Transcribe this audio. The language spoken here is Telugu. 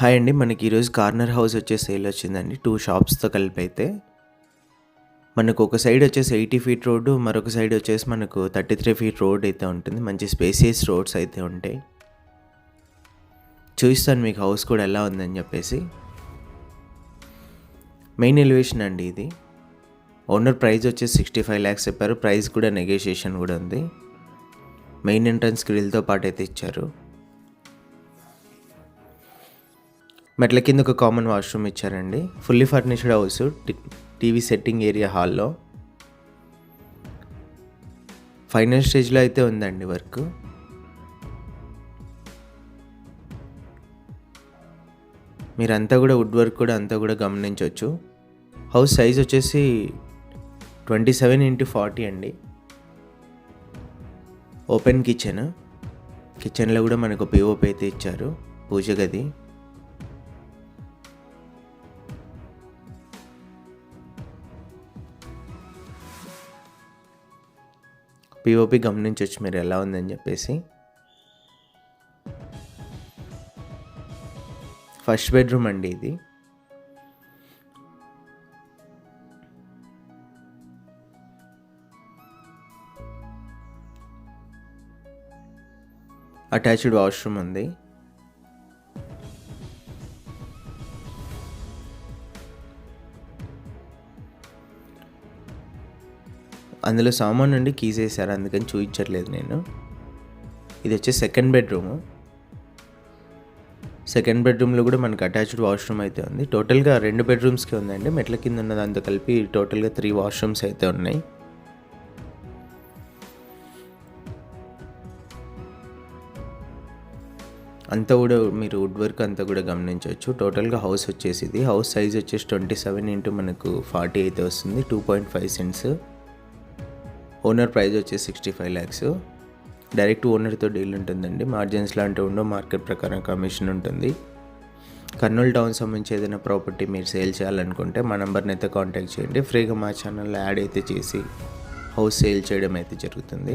హాయ్ అండి మనకి ఈరోజు కార్నర్ హౌస్ వచ్చే సేల్ వచ్చిందండి టూ షాప్స్తో కలిపి అయితే మనకు ఒక సైడ్ వచ్చేసి ఎయిటీ ఫీట్ రోడ్డు మరొక సైడ్ వచ్చేసి మనకు థర్టీ త్రీ ఫీట్ రోడ్ అయితే ఉంటుంది మంచి స్పేసియస్ రోడ్స్ అయితే ఉంటాయి. చూపిస్తాను మీకు హౌస్ కూడా ఎలా ఉందని చెప్పేసి. మెయిన్ ఎలివేషన్ అండి ఇది. ఓనర్ ప్రైస్ వచ్చేసి సిక్స్టీ ఫైవ్ ల్యాక్స్ చెప్పారు ప్రైస్ కూడా నెగోషియేషన్ కూడా ఉంది. మెయిన్ ఎంట్రన్స్ గ్రిల్తో పాటు అయితే ఇచ్చారు. మెట్ల కింద ఒక కామన్ వాష్రూమ్ ఇచ్చారండి fully furnished house TV setting area హాల్లో ఫైనల్ స్టేజ్లో అయితే ఉందండి వర్క్ మీరంతా కూడా వుడ్ వర్క్ కూడా అంతా కూడా గమనించవచ్చు హౌస్ సైజ్ వచ్చేసి ట్వంటీ సెవెన్ ఇంటూ ఫార్టీ అండి ఓపెన్ కిచెన్ కిచెన్లో కూడా మనకు పిఓపి అయితే ఇచ్చారు. పూజ గది. పిఓపి గమనించవచ్చు మీరు ఎలా ఉందని చెప్పేసి. ఫస్ట్ బెడ్రూమ్ అండి ఇది. అటాచ్డ్ వాష్రూమ్ ఉంది. అందులో సామాన్ నుండి కీస్ వేసారు అందుకని చూపించట్లేదు నేను. ఇది వచ్చి సెకండ్ బెడ్రూము సెకండ్ బెడ్రూమ్లో కూడా మనకు అటాచ్డ్ వాష్రూమ్ అయితే ఉంది. టోటల్గా రెండు బెడ్రూమ్స్కి ఉందండి. మెట్ల కింద ఉన్న దాంతో కలిపి టోటల్గా త్రీ వాష్రూమ్స్ అయితే ఉన్నాయి. అంతా కూడా మీరు వుడ్ వర్క్ అంతా కూడా గమనించవచ్చు. టోటల్గా హౌస్ వచ్చేసి ఇది. హౌస్ సైజ్ వచ్చేసి ట్వంటీ సెవెన్ ఇంటూ మనకు ఫార్టీ అయితే వస్తుంది. Two point five cents owner price వచ్చేసి సిక్స్టీ ఫైవ్ ల్యాక్స్. డైరెక్ట్ ఓనర్తో డీల్ ఉంటుందండి. మార్జిన్స్ లాంటివి ఉండవు. మార్కెట్ ప్రకారం కమిషన్ ఉంటుంది. కర్నూలు టౌన్ సంబంధించి ఏదైనా ప్రాపర్టీ మీరు సేల్ చేయాలనుకుంటే మా నెంబర్ని అయితే కాంటాక్ట్ చేయండి. ఫ్రీగా మా ఛానల్లో యాడ్ అయితే చేసి హౌస్ సేల్ చేయడం అయితే జరుగుతుంది.